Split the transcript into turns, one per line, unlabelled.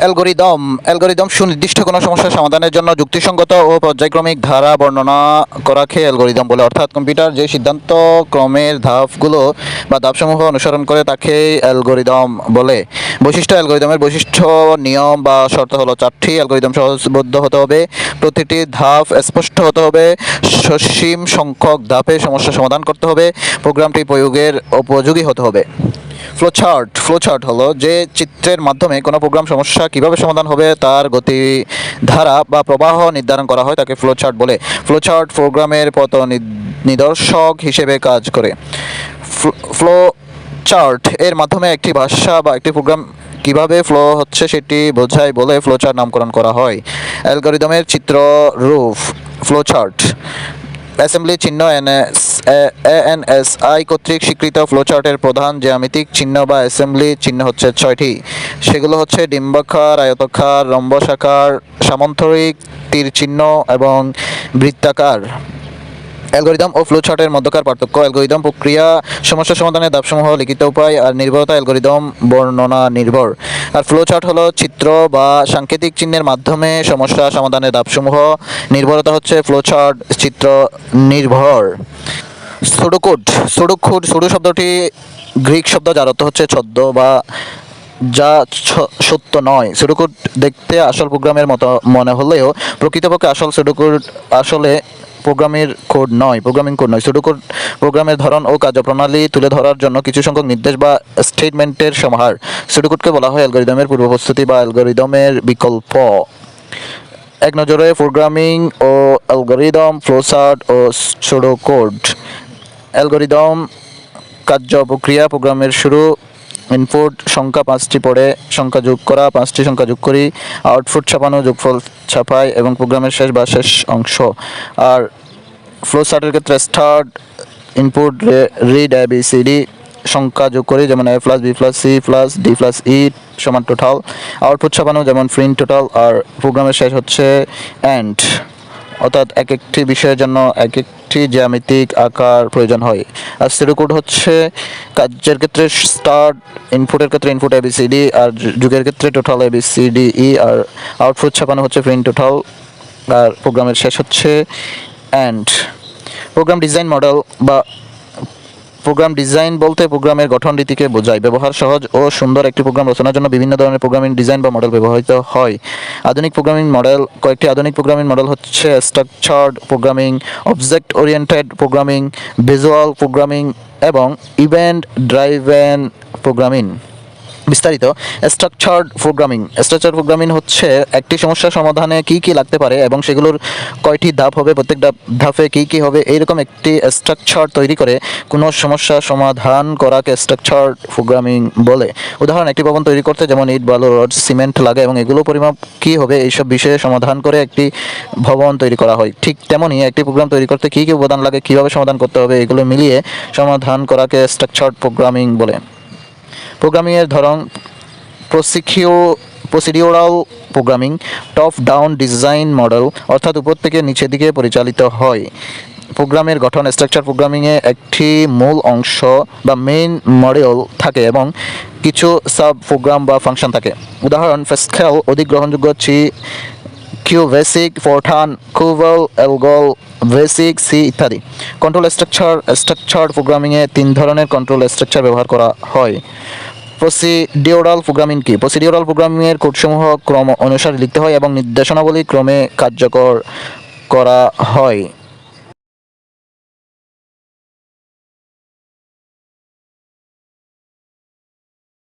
Algorithm algorithm সুনির্দিষ্ট কোনো সমস্যার সমাধানের জন্য যুক্তিসঙ্গত ও পর্যায়ক্রমিক ধারা বর্ণনা করাকে অ্যালগোরিদম বলে? অর্থাৎ কম্পিউটার যে সিদ্ধান্ত ক্রমের ধাপগুলো বা ধাপসমূহ অনুসরণ করে তাকে অ্যালগোরিদম বলে। বৈশিষ্ট্য, অ্যালগোরিদমের বৈশিষ্ট্য, নিয়ম বা শর্ত হলো চারটি। অ্যালগোরিদম সহজবদ্ধ হতে হবে, প্রতিটি ধাপ স্পষ্ট হতে হবে, সসীম সংখ্যক ধাপে সমস্যা সমাধান করতে হবে, প্রোগ্রামটি প্রয়োগের উপযোগী হতে হবে। ফ্লোচার্ট ফ্লোচার্ট হলো যে চিত্রের মাধ্যমে কোনো প্রোগ্রাম সমস্যা কীভাবে সমাধান হবে তার গতি ধারা বা প্রবাহ নির্ধারণ করা হয় তাকে ফ্লোচার্ট বলে। ফ্লোচার্ট প্রোগ্রামের পথ নিদর্শক হিসেবে কাজ করে। ফ্লো চার্ট এর মাধ্যমে একটি ভাষা বা একটি প্রোগ্রাম কীভাবে ফ্লো হচ্ছে সেটি বোঝায় বলে ফ্লোচার্ট নামকরণ করা হয়। অ্যালগোরিদমের চিত্র রূপ ফ্লোচার্ট। অ্যাসেম্বলি চিহ্ন এনএস এএনএসআই কর্তৃক স্বীকৃত ফ্লোচার্টের প্রধান জ্যামিতিক চিহ্ন বা অ্যাসেম্বলি চিহ্ন হচ্ছে ছয়টি। সেগুলো হচ্ছে ডিম্বাকার আয়তাকার, রম্বসাকার, সামন্তরিক, তীর চিহ্ন এবং বৃত্তাকার। অ্যালগোরিদম ও ফ্লোচার্টের মধ্যকার পার্থক্য। অ্যালগোরিদম প্রক্রিয়া, সমস্যা সমাধানের ধাপসমূহ, লিখিত উপায় আর নির্ভরতা অ্যালগোরিদম বর্ণনা নির্ভর। আর ফ্লোচার্ট হলো চিত্র বা সাংকেতিক চিহ্নের মাধ্যমে সমস্যা সমাধানের ধাপসমূহ। নির্ভরতা হচ্ছে ফ্লোচার্ট চিত্র নির্ভর। সুডোকোড সুডোকোড, সুডো শব্দটি গ্রিক শব্দ যার অর্থ হচ্ছে ছদ্ম বা যা সত্য নয়। সুডোকোড দেখতে আসল প্রোগ্রামের মতো মনে হলেও প্রকৃতপক্ষে আসল সুডোকোড আসলে প্রোগ্রামের কোড নয়, প্রোগ্রামিং কোড নয়। সুডোকোড প্রোগ্রামের ধরন ও কার্যপ্রণালী তুলে ধরার জন্য কিছু সংখ্যক নির্দেশ বা স্টেটমেন্টের সমাহার। সুডোকোডকে বলা হয় অ্যালগোরিদমের পূর্বপ্রস্তুতি বা অ্যালগোরিদমের বিকল্প। এক নজরে প্রোগ্রামিং ও অ্যালগোরিদম ফ্লোচার্ট ও সুডোকোড। অ্যালগোরিদম, কার্য প্রক্রিয়া, প্রোগ্রামের শুরু, ইনপুট, সংখ্যা পাঁচটি পড়ে, সংখ্যা যোগ করা, পাঁচটি সংখ্যা যোগ করি, আউটপুট ছাপানো, যোগফল ছাপাই এবং প্রোগ্রামের শেষ বা শেষ অংশ। আর ফ্লো চার্টের ক্ষেত্রে start input read A B C D সংখ্যা যোগ করি, যেমন A plus B plus C plus D plus E সমান টোটাল আউটপুট ছাপানো, যেমন প্রিন্ট টোটাল আর প্রোগ্রামের শেষ হচ্ছে অ্যান্ড অর্থাৎ এক একটি বিষয়ের জন্য এক একটি জ্যামিতিক আকার প্রয়োজন হয়। আর সিরোকোড হচ্ছে কাজের ক্ষেত্রে স্টার্ট ইনপুটের ক্ষেত্রে ইনপুট এবিসিডি আর যুগের ক্ষেত্রে টোটাল এবিসিডি ই আর আউটপুট ছাপানো হচ্ছে প্রিন্ট টোটাল আর প্রোগ্রামের শেষ হচ্ছে অ্যান্ড প্রোগ্রাম ডিজাইন মডেল বা প্রোগ্রাম ডিজাইন বলতে প্রোগ্রামের গঠন রীতিকে বোঝায়। ব্যবহার সহজ ও সুন্দর একটি প্রোগ্রাম রচনার জন্য বিভিন্ন ধরনের প্রোগ্রামিং ডিজাইন বা মডেল ব্যবহৃত হয়। আধুনিক প্রোগ্রামিং মডেল, কয়েকটি আধুনিক প্রোগ্রামিং মডেল হচ্ছে structured programming object oriented programming visual programming এবং ইভেন্ট ড্রাইভেন প্রোগ্রামিং বিস্তারিত স্ট্রাকচার্ড প্রোগ্রামিং স্ট্রাকচার প্রোগ্রামিং হচ্ছে একটি সমস্যার সমাধানে কি কি লাগতে পারে এবং সেগুলোর কয়টি ধাপ হবে, প্রত্যেক ধাপ- কি কি হবে, এইরকম একটি স্ট্রাকচার তৈরি করে কোনো সমস্যা সমাধান করাকে স্ট্রাকচার্ড প্রোগ্রামিং বলে। উদাহরণ, একটি ভবন তৈরি করতে যেমন ইট, বালু, রড, সিমেন্ট লাগে এবং এগুলো পরিমাপ কি হবে, এইসব বিষয়ে সমাধান করে একটি ভবন তৈরি করা হয়। ঠিক তেমনই একটি প্রোগ্রাম তৈরি করতে কি কি উপাদান লাগে, কীভাবে সমাধান করতে হবে, এগুলো মিলিয়ে সমাধান করাকে স্ট্রাকচার্ড প্রোগ্রামিং বলে। প্রোগ্রামিংয়ের ধরন প্রসিকিউ procedural programming top down design model অর্থাৎ উপর থেকে নিচের দিকে পরিচালিত হয়। প্রোগ্রামের গঠন স্ট্রাকচার প্রোগ্রামিংয়ে একটি মূল অংশ বা মেইন মডেল থাকে এবং কিছু সাব প্রোগ্রাম বা ফাংশন থাকে। উদাহরণ ফেসকেল অধিক গ্রহণযোগ্য চি কিউ বেসিক ফোরঠান কুভেল এলগল বেসিক সি ইত্যাদি। কন্ট্রোল স্ট্রাকচার স্ট্রাকচার প্রোগ্রামিংয়ে তিন ধরনের কন্ট্রোল স্ট্রাকচার ব্যবহার করা হয়। প্রসিডিওরাল প্রোগ্রামিং কি? প্রসিডিওরাল প্রোগ্রামিংয়ের কোডসমূহ ক্রম অনুসারে লিখতে হয় এবং নির্দেশনাবলী ক্রমে কার্যকর করা হয়।